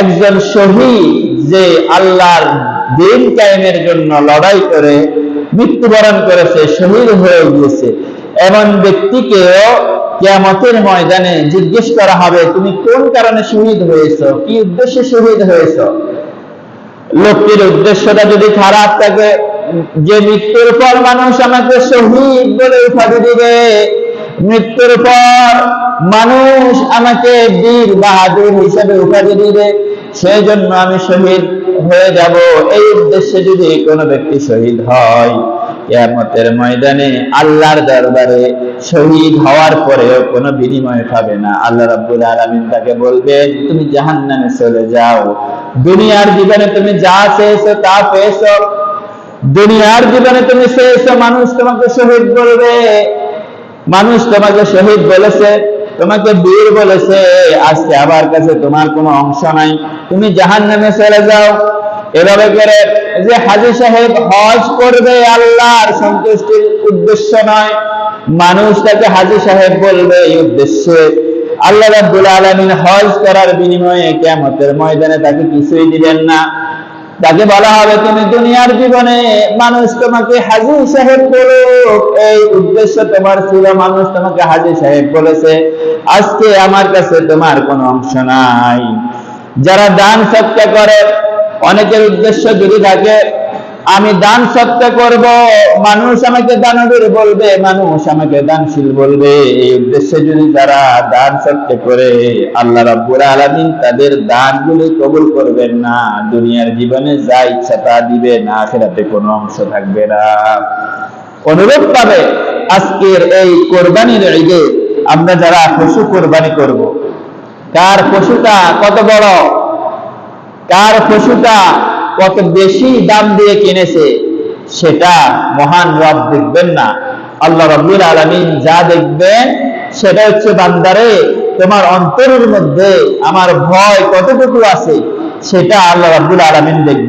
একজন শহীদ যে আল্লাহর দিন কায়েমের জন্য লড়াই করে, মৃত্যুবরণ করেছে শহীদ হয়ে গিয়েছে। এমন ব্যক্তিকেও কিয়ামতের ময়দানে জিজ্ঞেস করা হবে, তুমি কোন কারণে শহীদ হয়েছো? কি উদ্দেশ্যে শহীদ হয়েছো? লোকটির উদ্দেশ্যটা যদি খারাপ থাকে, যে মৃত্যুর পর মানুষ আমাকে শহীদ বলে উপাধি দিবে মৃত্যুর পর মানুষ আমাকে বীর বাহাদুর হিসেবে উপাধি দিবে সেই জন্য আমি শহীদ হয়ে যাব। এই উদ্দেশ্যে যদি কোনো ব্যক্তি শহীদ হয়, কিয়ামতের ময়দানে আল্লাহর দরবারে শহীদ হওয়ার পরেও কোনো বিনিময় পাবে না। আল্লাহ রাব্বুল আলামিন তাকে বলবেন, তুমি জাহান্নামে চলে যাও। দুনিয়ার জীবনে তুমি যা চেয়েছো তা পেয়েছ। দুনিয়ার জীবনে তুমি চেয়েছো মানুষ তোমাকে শহীদ বলবে। মানুষ তোমাকে শহীদ বলেছে, তোমাকে বীর বলেছে, আজকে আমার কাছে তোমার কোনো অংশ নাই। তুমি জাহান নামে চলে যাও। এভাবে করে যে হাজি সাহেব হজ করবে আল্লাহর সন্তুষ্টির উদ্দেশ্য নয়। মানুষ তাকে হাজি সাহেব বলবে এই উদ্দেশ্যে। আল্লাহ রাব্বুল আলামিন হজ করার বিনিময়ে কিয়ামতের ময়দানে তাকে কিছুই দিবেন না। তাকে বলা হবে, তুমি দুনিয়ার জীবনে মানুষ তোমাকে হাজির সাহেব বলো এই উদ্দেশ্য তোমার ছিল, মানুষ তোমাকে হাজির সাহেব বলেছে। আজকে আমার কাছে তোমার কোনো অংশ নাই। যারা দান সত্য করে, অনেকের উদ্দেশ্য যদি থাকে আমি দান সৎকা করব, মানুষ আমাকে দানবীর বলবে, মানুষ আমাকে দানশীল বলবে। এই উদ্দেশ্যে যদি যারা দান সৎকা করে, আল্লাহ রাব্বুল আলামিন তাদের দানগুলি কবুল করবেন না। দুনিয়ার জীবনে যা ইচ্ছা তা দিবে, না আখেরাতে কোনো অংশ থাকবে না। অনুরূপ পাবে, আজকের এই কোরবানির ঈদে আমরা যারা পশু কোরবানি করব, কার পশুটা কত বড়, কার পশুটা কত বেশি দাম দিয়ে কিনেছে, সেটা মহান রব দেখবেন না। আল্লাহ রব্বুল আলমিন যা দেখবেন, সেটা হচ্ছে বান্দারে, তোমার অন্তরের মধ্যে আমার ভয় কতটুকু আছে, সেটা আল্লাহ রব্বুল আলমিন দেখবেন।